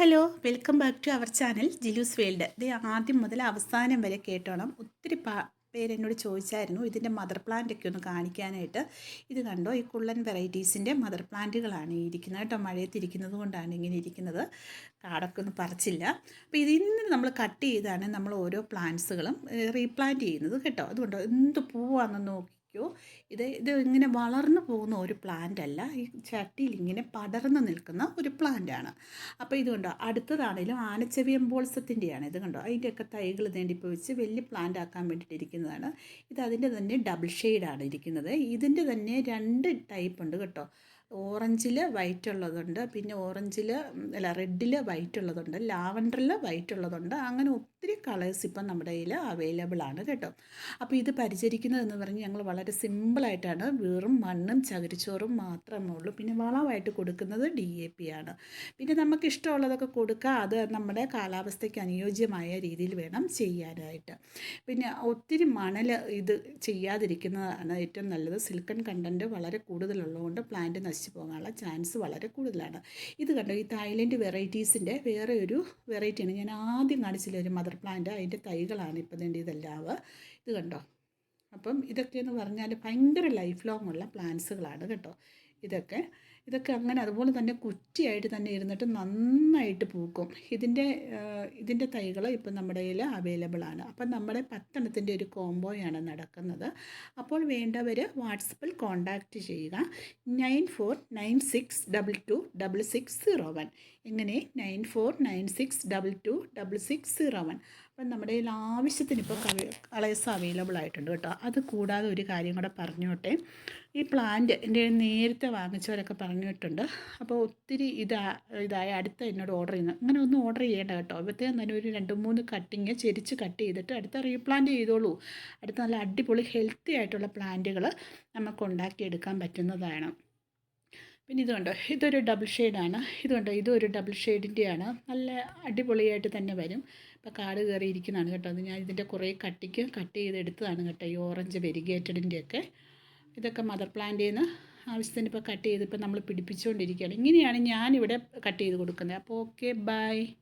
Hello welcome back to our channel Jilu's world. ഇത് ആദ്യം മുതൽ അവസാനം വരെ കേട്ടോണം. ഒത്തിരി പേരെന്നോട് ചോദിച്ചായിരുന്നു ഇതിന്റെ മദർ പ്ലാന്റ് ഒക്കെ ഒന്ന് കാണിക്കാനായിട്ട്. ഇത് കണ്ടോ? ഈ കുള്ളൻ വെറൈറ്റീസിന്റെ മദർ പ്ലാന്റുകളാണ് ഇരിക്കുന്നത് കേട്ടോ. മഴയത്തിരിക്കുന്നത് കൊണ്ടാണ് ഇങ്ങനെ ഇരിക്കുന്നത്. കാടൊക്കെ ഒന്നും പറിച്ചില്ല. അപ്പോൾ ഇതിന്ന് നമ്മൾ കട്ട് ചെയ്താണ് നമ്മൾ ഓരോ പ്ലാന്റ്സുകളും റീപ്ലാന്റ് ചെയ്യുന്നത് കേട്ടോ. അതുകൊണ്ടോ? എന്ത് പൂവാണെന്ന് നോക്കി നോക്കിയോ ഇത് ഇത് ഇങ്ങനെ വളർന്നു പോകുന്ന ഒരു പ്ലാന്റ് അല്ല. ഈ ചട്ടിയിൽ ഇങ്ങനെ പടർന്നു നിൽക്കുന്ന ഒരു പ്ലാന്റ് ആണ്. അപ്പോൾ ഇതുകൊണ്ടോ അടുത്തതാണേലും ആനച്ചെവിയമ്പോൾസത്തിന്റെയാണ് ഇത് കണ്ടോ അതിന്റെയൊക്കെ തൈകൾ തേണ്ടിപ്പോൾ വെച്ച് വലിയ പ്ലാന്റ് ആക്കാൻ വേണ്ടിയിട്ട് ഇരിക്കുന്നതാണ്. ഇത് അതിന്റെ തന്നെ ഡബിൾ ഷെയ്ഡാണ് ഇരിക്കുന്നത്. ഇതിന്റെ തന്നെ രണ്ട് ടൈപ്പ് ഉണ്ട് കേട്ടോ. ഓറഞ്ചിൽ വൈറ്റ് ഉള്ളതുണ്ട് പിന്നെ ഓറഞ്ചിൽ അല്ല റെഡിൽ വൈറ്റ് ഉള്ളതുണ്ട് ലാവൻഡറിൽ വൈറ്റ് ഉള്ളതുണ്ട് അങ്ങനെ ഒത്തിരി കളേഴ്സ് ഇപ്പം നമ്മുടെ കയ്യിൽ അവൈലബിൾ ആണ് കേട്ടോ. അപ്പോൾ ഇത് പരിചരിക്കുന്നതെന്ന് പറഞ്ഞ് ഞങ്ങൾ വളരെ സിമ്പിളായിട്ടാണ് വെറും മണ്ണും ചകിരിച്ചോറും മാത്രമേ ഉള്ളൂ. പിന്നെ വളമായിട്ട് കൊടുക്കുന്നത് ഡി എ പി ആണ്. പിന്നെ നമുക്ക് ഇഷ്ടമുള്ളതൊക്കെ കൊടുക്കുക അത് നമ്മുടെ കാലാവസ്ഥയ്ക്ക് അനുയോജ്യമായ രീതിയിൽ വേണം ചെയ്യാനായിട്ട്. പിന്നെ ഒത്തിരി മണൽ ഇത് ചെയ്യാതിരിക്കുന്നതാണ് ഏറ്റവും നല്ലത്. സിൽക്കൺ കണ്ടന്റ് വളരെ കൂടുതലുള്ളതുകൊണ്ട് പ്ലാന്റ് നശിച്ചു പോകാനുള്ള ചാൻസ് വളരെ കൂടുതലാണ്. ഇത് കണ്ടോ ഈ തായ്ലൻഡ് വെറൈറ്റീസിന്റെ വേറെ ഒരു വെറൈറ്റിയാണ് ഞാൻ ആദ്യം കാണിച്ചില്ല ഒരു മദർ പ്ലാന്റ് അതിന്റെ തൈകളാണ് ഇപ്പം വേണ്ടി ഇതെല്ലാം. ഇത് കണ്ടോ? അപ്പം ഇതൊക്കെ എന്ന് പറഞ്ഞാൽ ഭയങ്കര ലൈഫ് ലോങ് ഉള്ള പ്ലാന്റ്സുകളാണ് കേട്ടോ. ഇതൊക്കെ ഇതൊക്കെ അങ്ങനെ അതുപോലെ തന്നെ കുറ്റിയായിട്ട് തന്നെ ഇരുന്നിട്ട് നന്നായിട്ട് പൂക്കും. ഇതിന്റെ ഇതിന്റെ തൈകൾ ഇപ്പം നമ്മുടെ കയ്യിൽ അവൈലബിൾ ആണ്. അപ്പം നമ്മുടെ പത്തെണ്ണത്തിന്റെ ഒരു കോംബോയാണ് നടക്കുന്നത്. അപ്പോൾ വേണ്ടവർ വാട്സപ്പിൽ കോൺടാക്റ്റ് ചെയ്യുക. Nine four nine six double two double six zero one. ഇങ്ങനെ nine four nine six double two double six zero one. അപ്പം നമ്മുടെ കയ്യിൽ ആവശ്യത്തിന് ഇപ്പോൾ കളേഴ്സ് അവൈലബിൾ ആയിട്ടുണ്ട് കേട്ടോ. അത് കൂടാതെ ഒരു കാര്യം കൂടെ പറഞ്ഞോട്ടെ. ഈ പ്ലാന്റ് എന്റെ നേരത്തെ വാങ്ങിച്ചവരൊക്കെ പറഞ്ഞിട്ടുണ്ട്. അപ്പോൾ ഒത്തിരി ഇതാ ഇതായി അടുത്ത എന്നോട് ഓർഡർ ചെയ്യുന്നത്. അങ്ങനെ ഒന്നും ഓർഡർ ചെയ്യേണ്ട കേട്ടോ. ഇപ്പോഴത്തേക്കും തന്നെ ഒരു രണ്ട് മൂന്ന് കട്ടിങ് ചെരിച്ച് കട്ട് ചെയ്തിട്ട് അടുത്ത റീപ്ലാന്റ് ചെയ്തോളൂ. അടുത്ത നല്ല അടിപൊളി ഹെൽത്തി ആയിട്ടുള്ള പ്ലാന്റുകൾ നമുക്ക് ഉണ്ടാക്കിയെടുക്കാൻ പറ്റുന്നതാണ്. പിന്നെ ഇതുകൊണ്ട് കണ്ടോ? ഇതൊരു ഡബിൾ ഷെയ്ഡാണ് ഇതുകൊണ്ട് ഇതൊരു ഡബിൾ ഷെയ്ഡിന്റെയാണ് നല്ല അടിപൊളിയായിട്ട് തന്നെ വരും. ഇപ്പോൾ കാട് കയറിയിരിക്കുന്നതാണ് കേട്ടോ. അത് ഞാൻ ഇതിന്റെ കുറേ കട്ടിക്ക് കട്ട് ചെയ്തെടുത്തതാണ് കേട്ടോ. ഈ ഓറഞ്ച് വെരിഗേറ്റഡിന്റെയൊക്കെ ഇതൊക്കെ മദർ പ്ലാന്റിൽ നിന്ന് ആവശ്യത്തിന് ഇപ്പോൾ കട്ട് ചെയ്ത് ഇപ്പം നമ്മൾ പിടിപ്പിച്ചുകൊണ്ടിരിക്കുകയാണ്. ഇങ്ങനെയാണ് ഞാനിവിടെ കട്ട് ചെയ്ത് കൊടുക്കുന്നത്. അപ്പോൾ ഓക്കെ ബൈ.